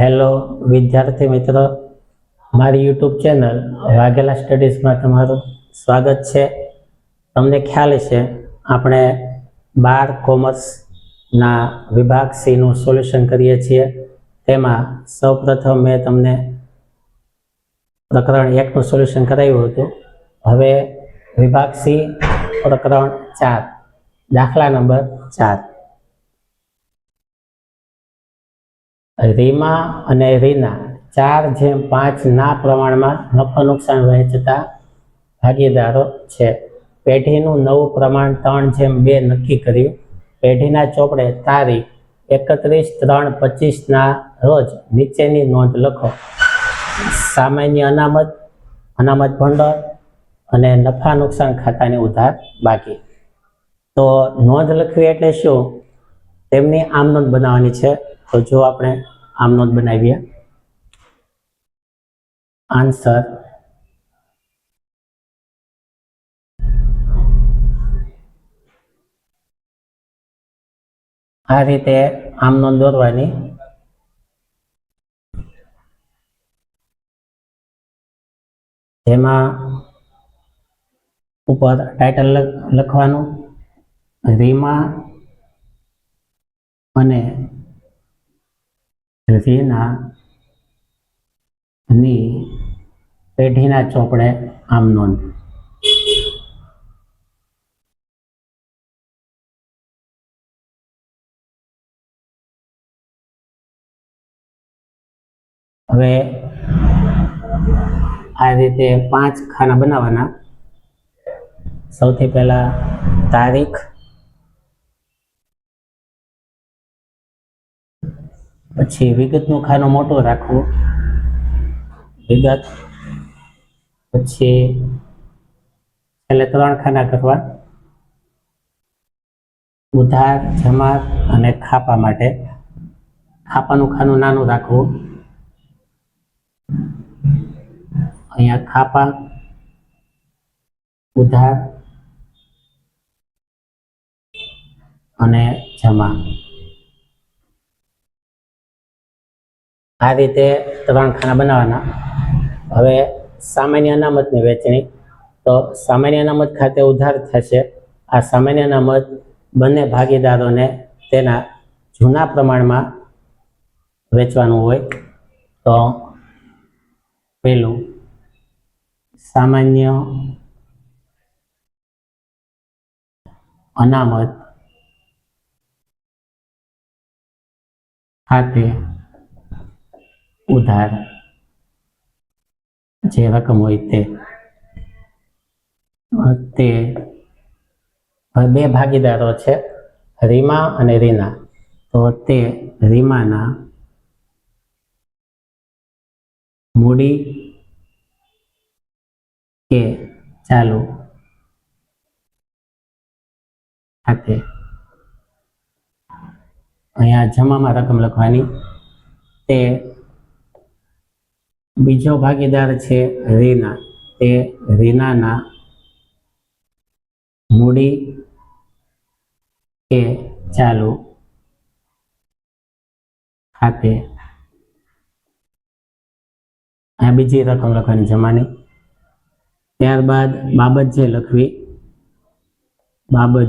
Hello વિદ્યાર્થી મિત્રો. મારી યુટ્યુબ ચેનલ વાઘેલા સ્ટડીઝમાં તમારું સ્વાગત છે. તમને ખ્યાલ છે આપણે બાર કોમર્સના વિભાગ સીનું સોલ્યુશન કરીએ છીએ. તેમાં સૌપ્રથમ મેં તમને પ્રકરણ એકનું સોલ્યુશન કરાવ્યું હતું. હવે વિભાગ સી પ્રકરણ ચાર, દાખલા નંબર ચાર. રીમા અને રીના ચાર જેમ પાંચ ના પ્રમાણમાં નફા નુકસાન વહેંચતા ભાગીદારો છે. પેઢીનું નવું પ્રમાણ ત્રણ જેમ બે નક્કી કર્યું. પેઢીના ચોપડે તારીખ એકત્રીસ ત્રણ પચીસના રોજ નીચેની નોંધ લખો. સામાન્ય અનામત અનામત ભંડોળ અને નફા નુકસાન ખાતાની ઉધાર બાકી. તો નોંધ લખવી એટલે શું? તેમની આમ બનાવવાની છે. તો જો આપણે આમ નોંધ બનાવીએ. આન્સર આ રીતે આમ નોંધ દોરવાની. જેમાં ઉપર ટાઇટલ લખવાનું, રીમા અને રીના ની પેઢીના ચોપડે આમ નોંધ. હવે આ રીતે પાંચ ખાના બનાવવાના. સૌથી પહેલા તારીખ પછી વિગતનું ખાનું મોટો રાખવું. વિગત. પછી એટલે ત્રણ ખાના કરવા. ઉધાર જમા અને ખાપા માટે. ખાપાનું ખાનું નાનું રાખવું. અહીંયા ખાપા, ઉધાર અને જમા. આ રીતે ત્રણ ખાના બનાવવાના. હવે સામાન્ય અનામતની વહેંચણી. તો સામાન્ય અનામત ખાતે ઉધાર થશે. આ સામાન્ય અનામત બંને ભાગીદારોને તેના જૂના પ્રમાણમાં વેચવાનું હોય. તો પેલું સામાન્ય અનામત ખાતે ઉધાર. જે રકમ હોય તે. તે બે ભાગીદારો છે, રીમા અને રીના. તો તે રીમાના મૂડી કે ચાલુ ખાતે. અહીંયા જમામાં રકમ લખવાની. તે બીજો ભાગીદાર છે રીના. તે રીનાના મૂડી કે ચાલુ ખાતે. આ બીજી રકમ લખવાની જમાની ત્યારબાદ બાબત જે લખવી. બાબત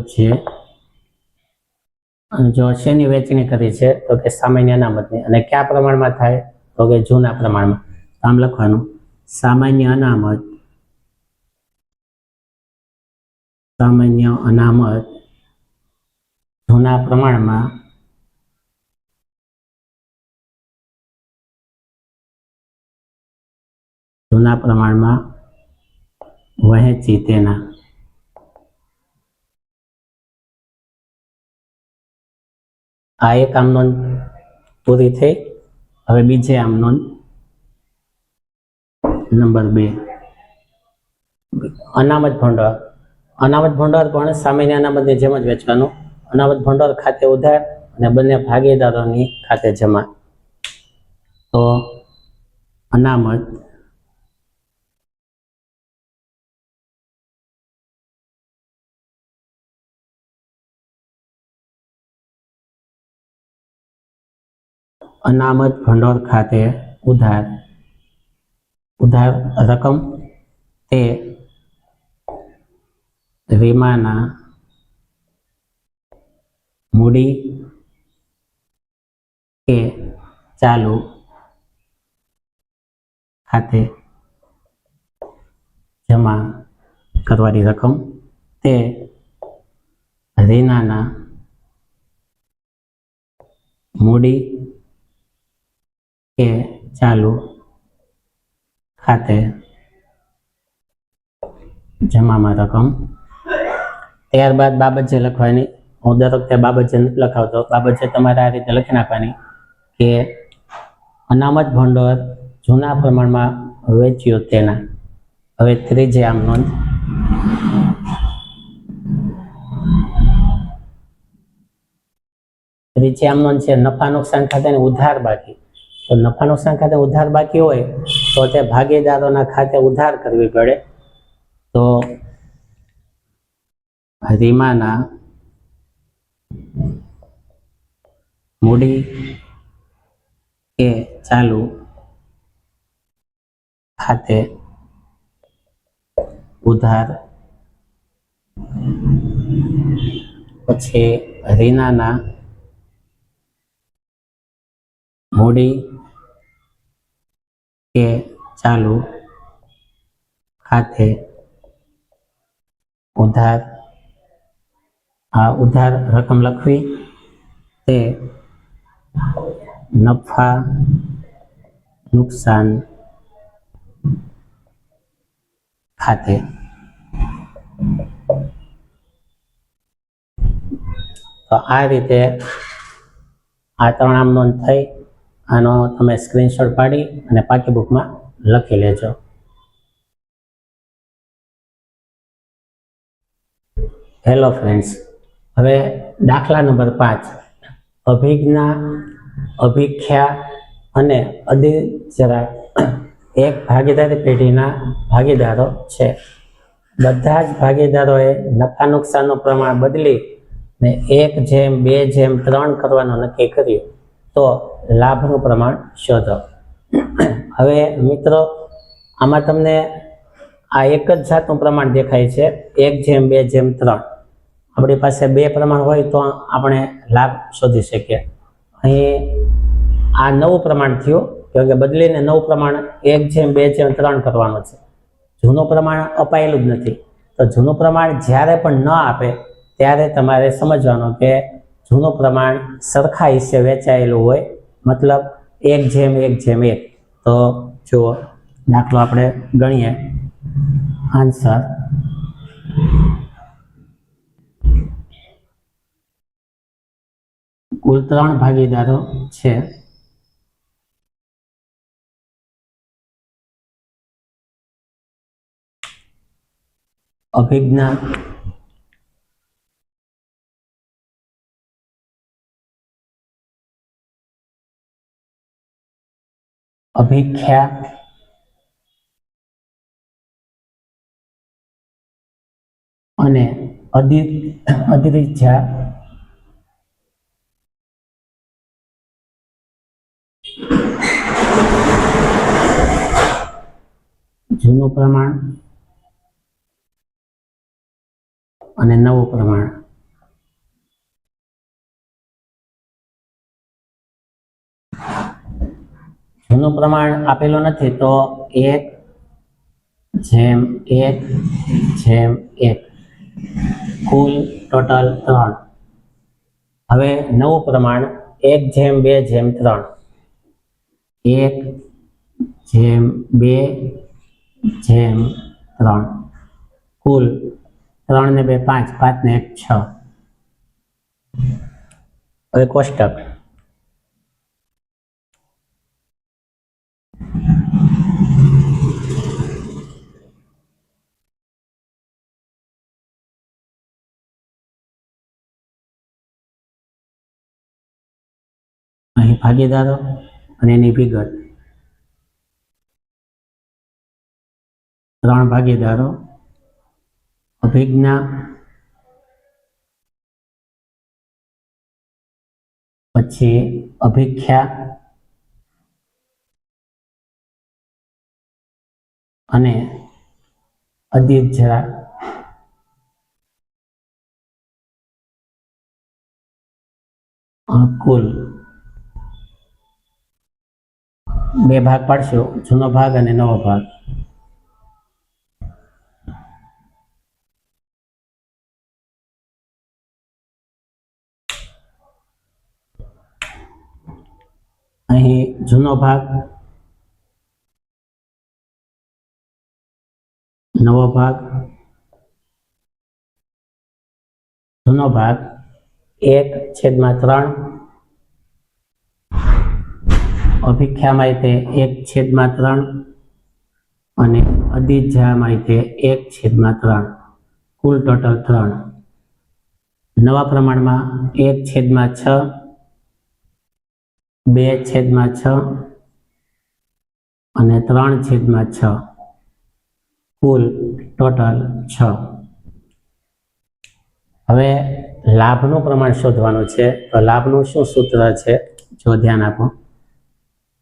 અને જો શેની વેચણી કરી છે તો કે સામાન્ય અનામતની. અને કયા પ્રમાણમાં થાય તો કે જૂના પ્રમાણમાં. આમ લખવાનું સામાન્ય અનામત સામાન્ય અનામત જૂના પ્રમાણમાં જૂના પ્રમાણમાં વહેંચી તેના આ એક આમ નોંધ પૂરી થઈ. હવે બીજે આમ નોંધ નંબર બે. અનામત ભંડોળ. અનામત ભંડોળ પણ સામાન્ય અનામતની જેમ જ વેચવાનું. અનામત ભંડોળ ખાતે ઉધાર અને બંને ભાગીદારોની ખાતે જમા. તો અનામત અનામત ભંડોળ ખાતે ઉધાર. ઉધાર રકમ તે વીમાના મૂડી કે ચાલુ ખાતે જમા કરવાની રકમ તે રીનાના મૂડી કે ચાલુ ખાતે જમામાં રકમ. ત્યારબાદ બાબત લખવાની, હું દર વખતે બાબત લખાવતો. બાબત તમારે આ રીતે લખી નાખવાની કે અનામત ભંડોળ જૂના પ્રમાણમાં વેચ્યું તેના. હવે ત્રીજે આમ નોંધ. ત્રીજે આમ નોંધ છે, નફા નુકસાન ખાતાની ઉધાર બાકી. તો નફા નુકસાન ખાતે ઉધાર બાકી હોય તો તે ભાગીદારોના ખાતે ઉધાર કરવી પડે. તો રીમાના મૂડી કે ચાલુ ખાતે ઉધાર. પછી રીનાના મૂડી કે ચાલુ ખાતે ઉધાર, આ ઉધાર રકમ લખવી તે નફા, નુકસાન ખાતે. તો આ રીતે આ ત્રણ આમ નોંધ થઈ આનો તમે સ્ક્રીનશોટ પાડી અને પાકી બુકમાં લખી લેજો. હેલો ફ્રેન્ડ્સ હવે દાખલા નંબર પાંચ. અભિજ્ઞા, અભિખ્યા અને અધિચરા એક ભાગીદારી પેઢીના ભાગીદારો છે. બધા જ ભાગીદારોએ નફા નુકસાનનું પ્રમાણ બદલી ને એક જેમ, બે જેમ, ત્રણ કરવાનું નક્કી કર્યું. તો લાભનું પ્રમાણ શોધો. હવે મિત્રો, આમાં તમને આ એક જ જાતનું પ્રમાણ દેખાય છે. એક જેમ, બે જેમ, ત્રણ. આપણી પાસે બે પ્રમાણ હોય તો આપણે લાભ શોધી શકીએ. અહીં આ નવું પ્રમાણ થયું કેમ કે બદલીને નવું પ્રમાણ એક જેમ, બે જેમ, ત્રણ કરવાનું છે. જૂનું પ્રમાણ અપાયેલું જ નથી. તો જૂનું પ્રમાણ જ્યારે પણ ન આપે, ત્યારે તમારે સમજવાનું કે જૂનું પ્રમાણ સરખા હિસ્સે વેચાયેલું હોય, મતલબ એક જેમ એક જેમ એક. તો જુઓ, દાખલો આપણે ગણીએ. આન્સર કુલ ત્રણ ભાગીદારો છે. અભિજ્ઞા અભિખ્યા. અને અધિ અધિરિજા જૂનું પ્રમાણ અને નવું પ્રમાણ. જૂનું પ્રમાણ આપેલું નથી, તો એક જેમ એક જેમ એક. કુલ ટોટલ ત્રણ. હવે નવું પ્રમાણ, એક જેમ બે જેમ ત્રણ. એક જેમ બે જેમ ત્રણ. કુલ ત્રણ ને બે પાંચ પાંચ ને એક છ. હવે કોષ્ટક. ભાગીદારો અને એની વિગત. ત્રણ ભાગીદારો અભિજ્ઞા પછી અભિખ્યા અને અદિત જરા કુલ બે ભાગ પાડશો, જૂનો ભાગ અને નવો ભાગ. અહીં જૂનો ભાગ, નવો ભાગ, જૂનો ભાગ, એક છેદમાં ત્રણ અભિખ્યામાં તે એક છેદમાં ત્રણ અને અદિજામાં તે એક છેદમાં ત્રણ. કુલ ટોટલ ત્રણ. નવા પ્રમાણમાં એક છેદમાં છ, બે છેદમાં છ અને ત્રણ છેદમાં છ. કુલ ટોટલ છ. હવે લાભનું પ્રમાણ શોધવાનું છે. તો લાભનું શું સૂત્ર છે? જો ધ્યાન આપો.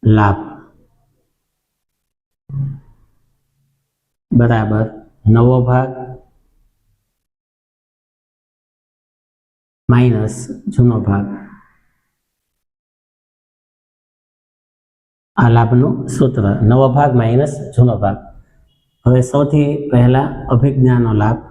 લાભ. બરાબર. નવો ભાગ. માઇનસ જૂનો ભાગ. આ લાભનું સૂત્ર. નવો ભાગ માઇનસ જૂનો ભાગ. હવે સૌથી પહેલા અભિજ્ઞાનો લાભ.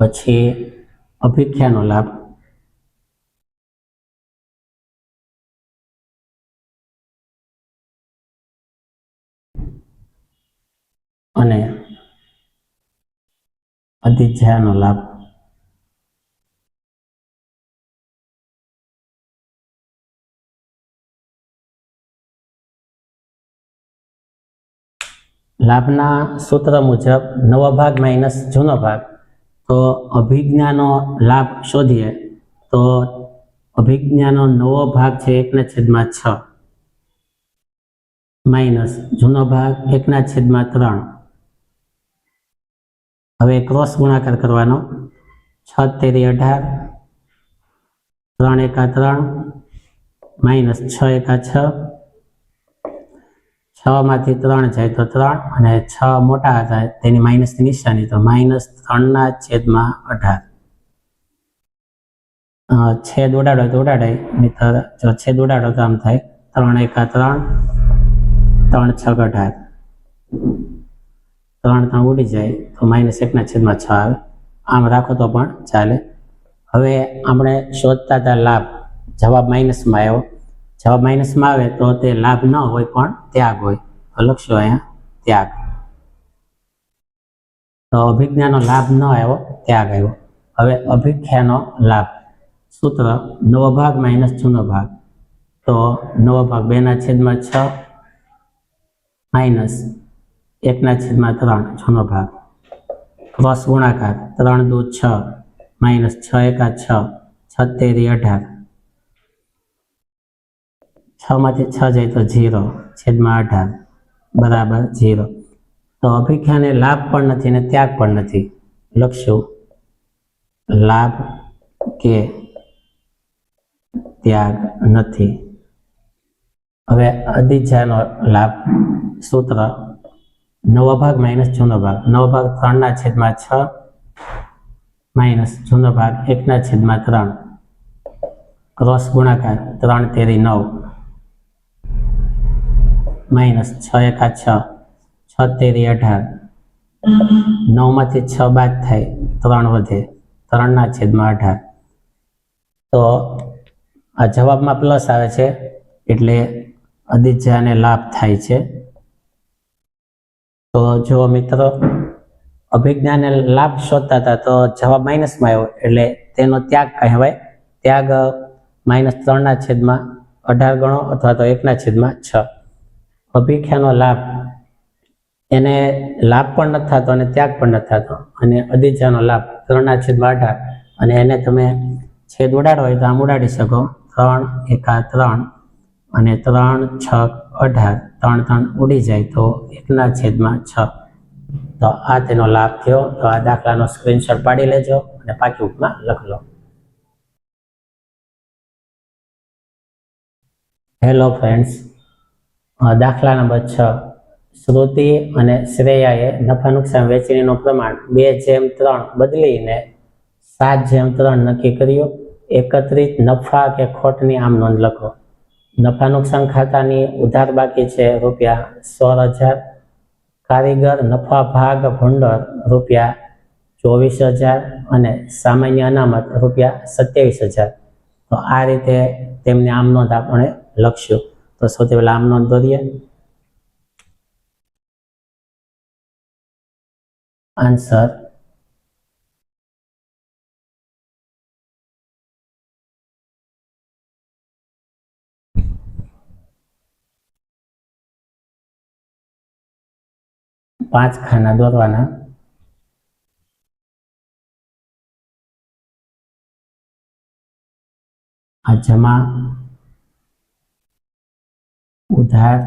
પછી અભિખ્યાનો લાભ. અને અધિધ્યાનો લાભ. લાભના સૂત્ર મુજબ નવો ભાગ માઇનસ જૂનો ભાગ. તો અભિજ્ઞાનો લાભ શોધીએ, તો અભિજ્ઞાનો નવો ભાગ છે એકના છેદમાં છ. માઇનસ જૂનો ભાગ એકના છેદમાં ત્રણ. હવે ક્રોસ ગુણાકાર કરવાનો. છ તેરી અઢાર, ત્રણ એકા ત્રણ, માઇનસ છ એકા છ છ માંથી ત્રણ જાય તો ત્રણ અને છ મોટા હતા તેની માઇનસની નિશાની તો માઇનસ ત્રણના છેદમાં અઢાર. છેદ ઉડાડો તો ઉડાડાય, નહીતર જો છેદ ઉડાડો તો આમ થાય ત્રણ એકા ત્રણ ત્રણ છ અઢાર. ત્રણ ત્રણ ઉડી જાય તો માઇનસ એકના છેદમાં છ આવે. આમ રાખો તો પણ ચાલે. હવે આપણે શોધતા હતા લાભ. જવાબ માઇનસમાં આવ્યો. જવાબ માઇનસમાં આવે તો તે લાભ ન હોય પણ ત્યાગ હોય. તો લખશો અહીંયા, ત્યાગ. તો અભિજ્ઞાનો લાભ ન આવ્યો, ત્યાગ આવ્યો. હવે અભિખ્યાનો લાભ. સૂત્ર, નવો ભાગ માઇનસ જૂનો ભાગ. તો નવો ભાગ બેના છેદમાં છ માઇનસ એકના છેદમાં ત્રણ, જૂનો ભાગ. ક્રોસ ગુણાકાર, ત્રણ દો છ માઇનસ છ એકા છ છતેરી અઢાર. છ માંથી છ જાય તો જીરો છેદમાં અઢાર, બરાબર જીરો તો અભિખ્યાને લાભ પણ નથી અને ત્યાગ પણ નથી. લખશું. લાભ કે ત્યાગ નથી. હવે અધિજાનો લાભ સૂત્ર. નવો ભાગ માઇનસ જૂનો ભાગ. નવો ભાગ ત્રણના છેદમાં છ, માઇનસ જૂનો ભાગ એકના છેદમાં ત્રણ. ક્રોસ ગુણાકાર ત્રણ તેરી નવ. માઇનસ છ એકા છ. છ તેરી અઢાર. નવમાંથી છ બાદ થાય ત્રણ વધે. ત્રણના છેદમાં અઢાર. તો આ જવાબમાં પ્લસ આવે છે, એટલે અદિજાને લાભ થાય છે. તો જો મિત્રો, અભિજ્ઞાને લાભ શોધતા હતા, તો જવાબ માઇનસમાં આવ્યો, એટલે તેનો ત્યાગ કહેવાય. ત્યાગ માઇનસ ત્રણના છેદમાં અઢાર ગણો અથવા તો એકના છેદમાં છ. અભિખ્યાનો લાભ. એને લાભ પણ નથી થતો અને ત્યાગ પણ નથી થતો. અને અદિજાનો લાભ ત્રણના છેદમાં અઢાર અને એને તમે છેદ ઉડાડો હોય તો આમ ઉડાડી શકો. ત્રણ એકા ત્રણ. અને ત્રણ, છ, અઢાર. ત્રણ ત્રણ ઉડી જાય તો એકના છેદમાં છ. તો આ તેનો લાભ થયો. તો આ દાખલાનો સ્ક્રીનશોટ પાડી લેજો અને પાકી ઉપમાં લખી લો. હેલો ફ્રેન્ડ્સ દાખલા નંબર છ. શ્રુતિ અને શ્રેયાએ નફા નુકસાન વેચણીનું પ્રમાણ બે જેમ ત્રણ બદલીને સાત જેમ ત્રણ નક્કી કર્યું. એકત્રિત નફા કે ખોટની આમ નોંધ લખો. નફા નુકસાન ખાતાની ઉધાર બાકી છે રૂપિયા સોળ હજાર. કારીગર, નફા ભાગ, ભંડોળ રૂપિયા ચોવીસ હજાર અને સામાન્ય અનામત રૂપિયા સત્યાવીસ હજાર. તો આ રીતે તેમની આમ નોંધ આપણે લખશું તો સૌથી પહેલા આમ નોંધ દોરીએ. આન્સર પાંચ ખાના દોરવાના. આ જમા ઉધાર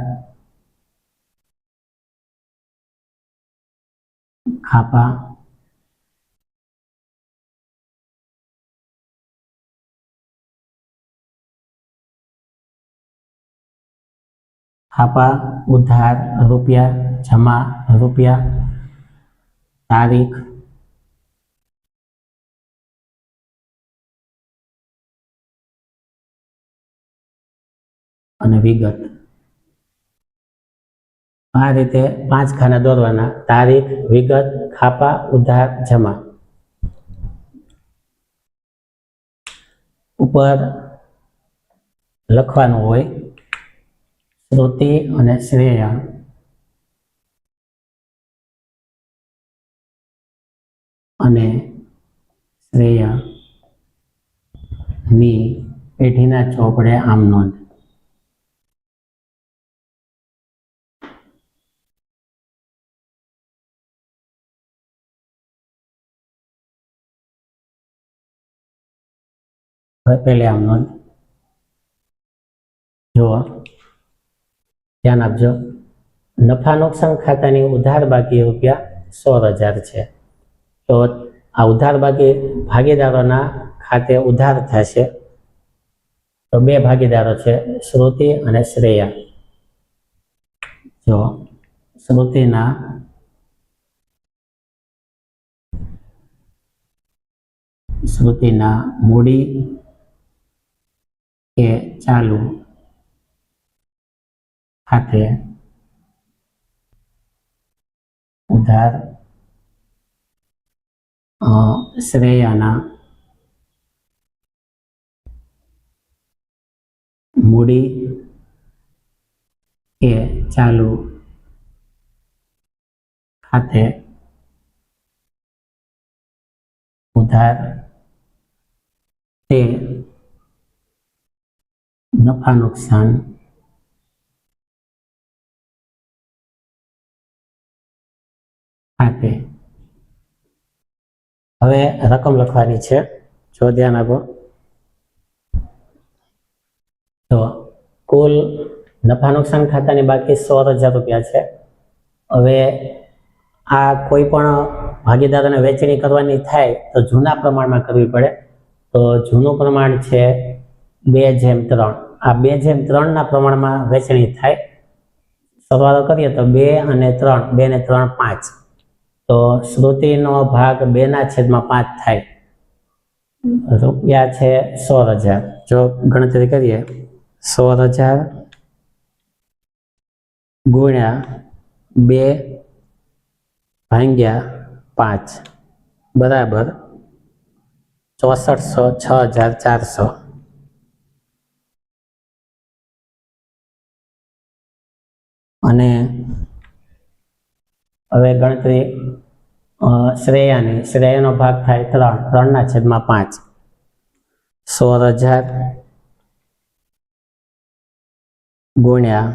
ખાપા ખાપા ઉધાર રૂપિયા જમા રૂપિયા તારીખ અને વિગત. આ રીતે પાંચ ખાના દોરવાના. તારીખ, વિગત, ખાપા, ઉધાર, જમા. ઉપર લખવાનું હોય, શ્રુતિ અને શ્રેયા. અને શ્રેયા. ની પેઢીના ચોપડે આમ નોંધ. હવે ધ્યાન આપજો. નફા નુકસાન ખાતાની ઉધાર બાકી રૂપિયા સોળ હજાર છે. તો આ ઉધાર બાકી ભાગીદારોના ખાતે ઉધાર થશે. તો બે ભાગીદારો છે, શ્રુતિ અને શ્રેયા. જો શ્રુતિના શ્રુતિના મૂડી કે ચાલુ ખાતે ઉધાર અ, શ્રેયાના મૂડી કે ચાલુ ખાતે ઉધાર તે નફા નુકસાન. ખાતે હવે રકમ લખવાની છે. જો ધ્યાન આપો. તો કુલ નફા નુકસાન ખાતાની બાકી સોળ હજાર રૂપિયા છે. હવે આ કોઈ પણ ભાગીદારોને વેચણી કરવાની થાય તો જૂના પ્રમાણમાં કરવી પડે. તો જૂનું પ્રમાણ છે બે જેમ ત્રણ. આ બે જેમ ત્રણના પ્રમાણમાં વેચણી થાય. સરવાળો કરીએ તો બે અને ત્રણ, બે ને ત્રણ પાંચ. તો શ્રુતિનો ભાગ બેના છેદમાં પાંચ થાય. રૂપિયા છે સોળ હજાર. જો ગણતરી કરીએ, સોળ હજાર ગુણ્યા બે ભાંગ્યા પાંચ. બરાબર ચોસઠસો છ હજાર ચારસો. અને હવે ગણતરી શ્રેયાની, શ્રેયાનો ભાગ થાય ત્રણ, ત્રણના છેદમાં પાંચ. સોળ હજાર ગુણ્યા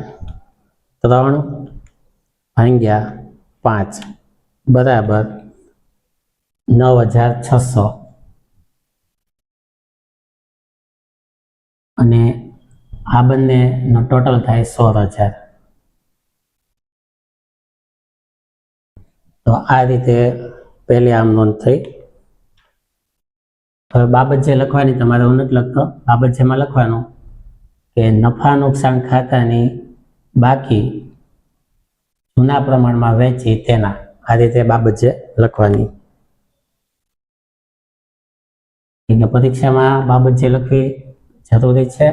ત્રણ ભાંગ્યા પાંચ, બરાબર નવ હજાર છસો. અને આ બંનેનો ટોટલ થાય સોળ હજાર. તો આ રીતે પહેલી આમ નોંધ થઈ. હવે બાબત જે લખવાની તમારે હું નથી લખતો, બાબત જેમાં લખવાનું કે નફા નુકસાન ખાતાની બાકી જૂના પ્રમાણમાં વેચી તેના. આ રીતે બાબત જે લખવાની. એટલે પરીક્ષામાં બાબત જે લખવી જરૂરી છે,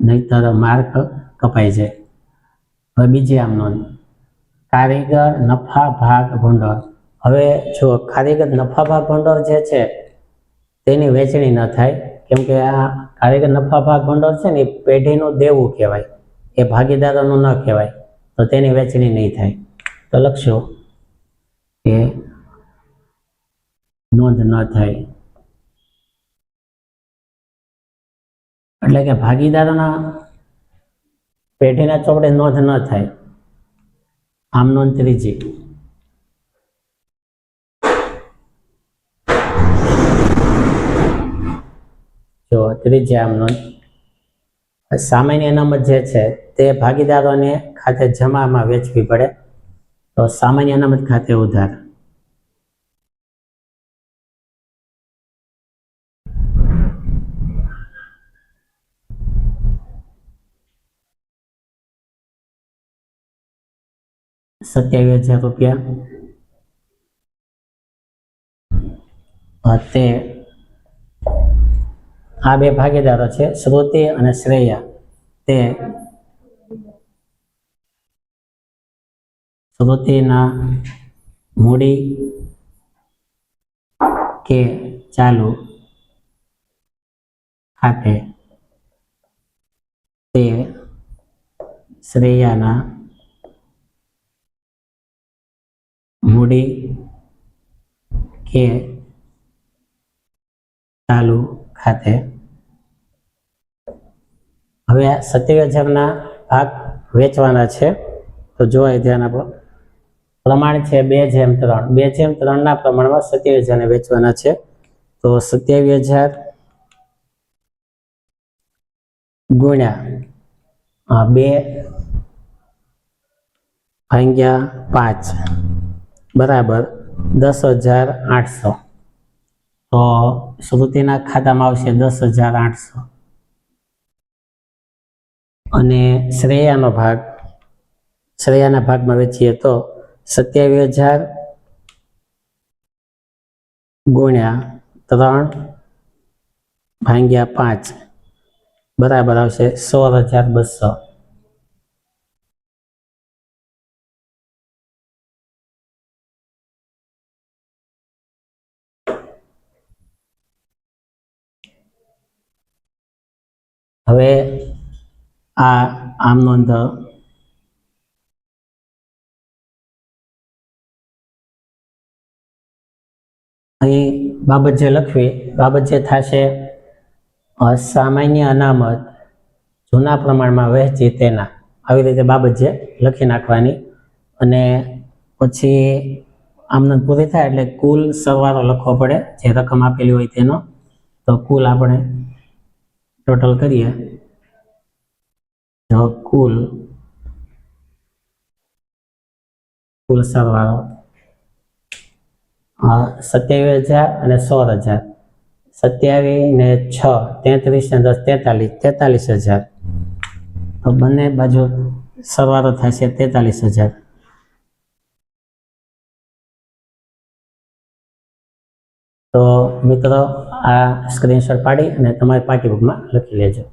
નહીતર માર્ક કપાઈ જાય. હવે બીજી આમ નોંધ. કારીગર નફા ભાગ ભંડોળ. હવે જો કારીગર નફા ભાગ ભંડોળ જે છે, તેની વેચણી ન થાય. કેમ કે આ કારીગર નફા ભાગ ભંડોળ છે ને, એ પેઢીનું દેવું કહેવાય. એ ભાગીદારોનું ન કહેવાય. તો તેની વેચણી નહીં થાય. તો લખશો કે નોંધ ન થાય. એટલે કે ભાગીદારોના પેઢીના ચોપડે નોંધ ન થાય. આમ નોંધ ત્રીજી જો ત્રીજી આમ નોંધ સામાન્ય અનામત જે છે, તે ભાગીદારોને ખાતે જમામાં વેચવી પડે. તો સામાન્ય અનામત ખાતે ઉધાર. સત્યાવીસ હજાર રૂપિયા. તે આ બે ભાગીદારો છે, શ્રુતિ અને શ્રેયા. તે શ્રુતિના મૂડી કે ચાલુ ખાતે તે શ્રેયાના મૂડી કે ચાલુ ખાતે. હવે આ સત્યાવીસ હજારના ભાગ વેચવાના છે. તો જોવાય ધ્યાન આપો. પ્રમાણ છે બે જેમ ત્રણ. બે જેમ ત્રણના પ્રમાણમાં સત્યાવી હજારને વેચવાના છે. તો સત્યાવીસ હજાર ગુણ્યા બે ભાગ્યા પાંચ. બરાબર દસ હજાર આઠસો. તો શ્રુતિના ખાતામાં આવશે દસ હજાર આઠસો. અને શ્રેયાનો ભાગ, શ્રેયાના ભાગમાં વેચીએ તો સત્યાવીસ હજાર ગુણ્યા ત્રણ ભાંગ્યા પાંચ. બરાબર આવશે સોળ હજાર બસો હવે આ આમ નોંધ અહીં બાબત જે લખવી, બાબત જે થશે સામાન્ય અનામત જૂના પ્રમાણમાં વહેંચી તેના. આવી રીતે બાબત જે લખી નાખવાની અને પછી આમનંદ પૂરી થાય એટલે કુલ સરવાળો લખવો પડે. જે રકમ આપેલી હોય તેનો, તો કુલ આપણે ટોટલ કરીએ. તો કુલ કુલ સરવાળો સત્યાવીસ હજાર અને સોળ હજાર. સત્યાવીસ ને છ, તેત્રીસ ને દસ, તેતાલીસ તેતાલીસ હજાર. તો બંને બાજુ સરવાળો થશે તેતાલીસ હજાર. તો મિત્રો, આ સ્ક્રીનશોટ પાડી અને તમારી પાકી બુકમાં લખી લેજો.